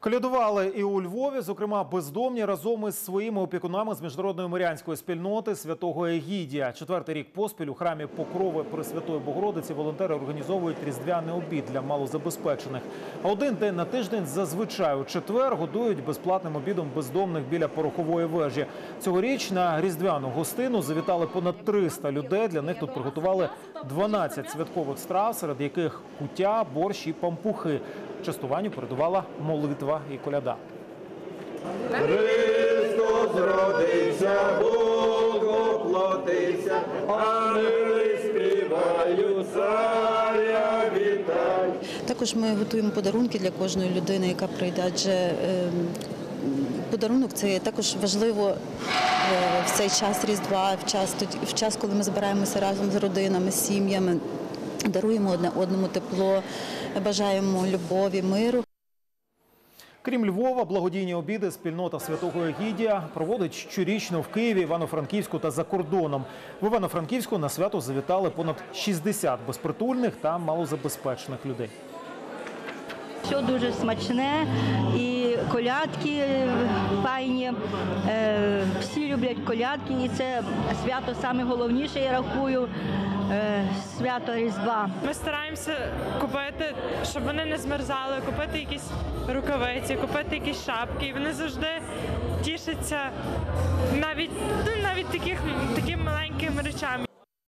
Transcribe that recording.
Колядували і у Львові, зокрема, бездомні разом із своїми опікунами з міжнародної мирянської спільноти святого Егідія. Четвертий рік поспіль у храмі Покрови Пресвятої Богородиці волонтери організовують різдвяний обід для малозабезпечених. А один день на тиждень зазвичай у четвер годують безплатним обідом бездомних біля порохової вежі. Цьогоріч на різдвяну гостину завітали понад 300 людей. Для них тут приготували 12 святкових страв, серед яких куття, борщ і пампухи. Частуванню передувала молитва і коляда. Христос родився, Бог оплотився, ангели співають, царя вітай. Також ми готуємо подарунки для кожної людини, яка прийде. Адже е, подарунок це також важливо е, в цей час Різдва, в час в час, коли ми збираємося разом з родинами, з сім'ями, даруємо одне одному тепло, бажаємо любові, миру. Крім Львова, благодійні обіди спільнота святого Егідія проводить щорічно в Києві, Івано-Франківську та за кордоном. В Івано-Франківську на свято завітали понад 60 безпритульних та малозабезпечених людей. Все дуже смачне і колядки файні. Е, Всі люблять колядки, і це свято саме головніше, я рахую, свято Різдва. Ми стараємося купити, щоб вони не змерзали, купити якісь рукавиці, купити якісь шапки. І вони завжди тішаться навіть, ну, навіть таких.